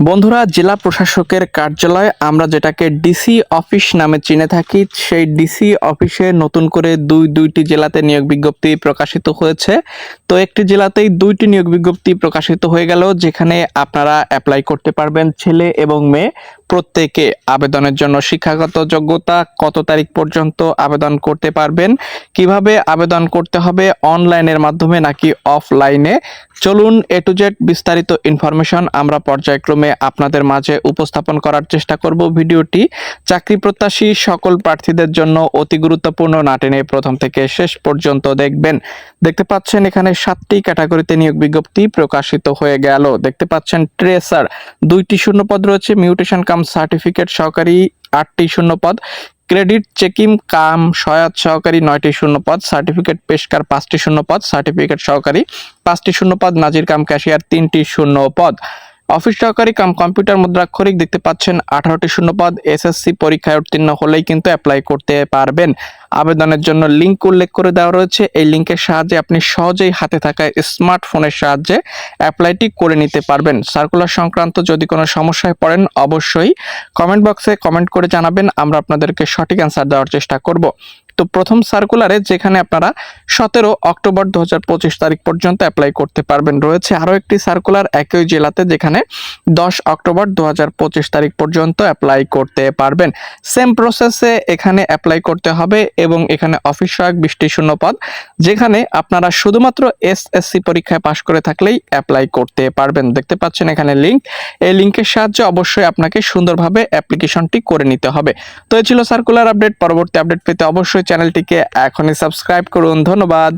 বন্ধুরা, জেলা প্রশাসকের কার্যালয়, আমরা যেটাকে ডিসি অফিস নামে চিনে থাকি, সেই ডিসি অফিসে নতুন করে দুই, দুইটি জেলাতে নিয়োগ বিজ্ঞপ্তি প্রকাশিত হয়েছে। তো একটি জেলাতেই দুইটি নিয়োগ বিজ্ঞপ্তি প্রকাশিত হয়ে গেল, যেখানে আপনারা অ্যাপ্লাই করতে পারবেন ছেলে এবং মেয়ে। প্রত্যেকে আবেদনের জন্য শিক্ষাগত যোগ্যতা কত তারিখ পর্যন্ত আবেদন করতে পারবেন? কীভাবে আবেদন করতে হবে? অনলাইনের মাধ্যমে নাকি অফলাইনে? চলুন এ টু জেড বিস্তারিত ইনফরমেশন আমরা পর্যায়ক্রমে আপনাদের মাঝে উপস্থাপন করার চেষ্টা করব ভিডিওটি। চাকরি প্রত্যাশী সকল প্রার্থীদের জন্য অতি গুরুত্বপূর্ণ না টেনে প্রথম থেকে শেষ পর্যন্ত দেখবেন। দেখতে পাচ্ছেন এখানে সাতটি ক্যাটাগরিতে নিয়োগ বিজ্ঞপ্তি প্রকাশিত হয়ে গেল। দেখতে পাচ্ছেন ট্রেসার, দুইটি শূন্যপদ রয়েছে, মিউটেশন কাম সার্টিফিকেট সহকারী আটটি শূন্য পদ, ক্রেডিট চেকিং কাম সহায়ত সহকারী নয়টি শূন্য পদ, সার্টিফিকেট পেশকার পাঁচটি শূন্য পদ, সার্টিফিকেট সহকারী পাঁচটি শূন্য পদ, নাজির কাম ক্যাশিয়ার তিনটি শূন্যপদ অফিস সহকারী কাম কম্পিউটার মুদ্রাক্ষরিক দেখতে পাচ্ছেন আঠারোটি শূন্যপদ এসএসসি পরীক্ষায় উত্তীর্ণ হলেই কিন্তু অ্যাপ্লাই করতে পারবেন। আবেদনের জন্য লিঙ্ক উল্লেখ করে দেওয়া রয়েছে। এই লিঙ্কের সাহায্যে আপনি সহজেই হাতে থাকা স্মার্টফোনের সাহায্যে অ্যাপ্লাইটি করে নিতে পারবেন। সার্কুলার সংক্রান্ত যদি কোনো সমস্যায় পড়েন, অবশ্যই কমেন্ট বক্সে কমেন্ট করে জানাবেন। আমরা আপনাদেরকে সঠিক অ্যান্সার দেওয়ার চেষ্টা করব। তো প্রথম সার্কুলারে যেখানে আপনারা সতেরো অক্টোবর দু হাজার পঁচিশ তারিখ পর্যন্ত অ্যাপ্লাই করতে পারবেন। রয়েছে আরও একটি সার্কুলার একই জেলাতে যেখানে দশ অক্টোবর দু হাজার পঁচিশ তারিখ পর্যন্ত অ্যাপ্লাই করতে পারবেন। সেম প্রসেসে এখানে অ্যাপ্লাই করতে হবে এবং এখানে অফিস সহায়ক বৃষ্টি শূন্য যেখানে আপনারা শুধুমাত্র এসএসসি পরীক্ষায় পাশ করে থাকলেই অ্যাপ্লাই করতে পারবেন। দেখতে পাচ্ছেন এখানে লিংক এই লিংকের সাহায্যে অবশ্যই আপনাকে সুন্দরভাবে অ্যাপ্লিকেশনটি করে নিতে হবে। তো এই ছিল সার্কুলার আপডেট পরবর্তী আপডেট পেতে অবশ্যই চ্যানেলটিকে এখনই সাবস্ক্রাইব করুন। ধন্যবাদ।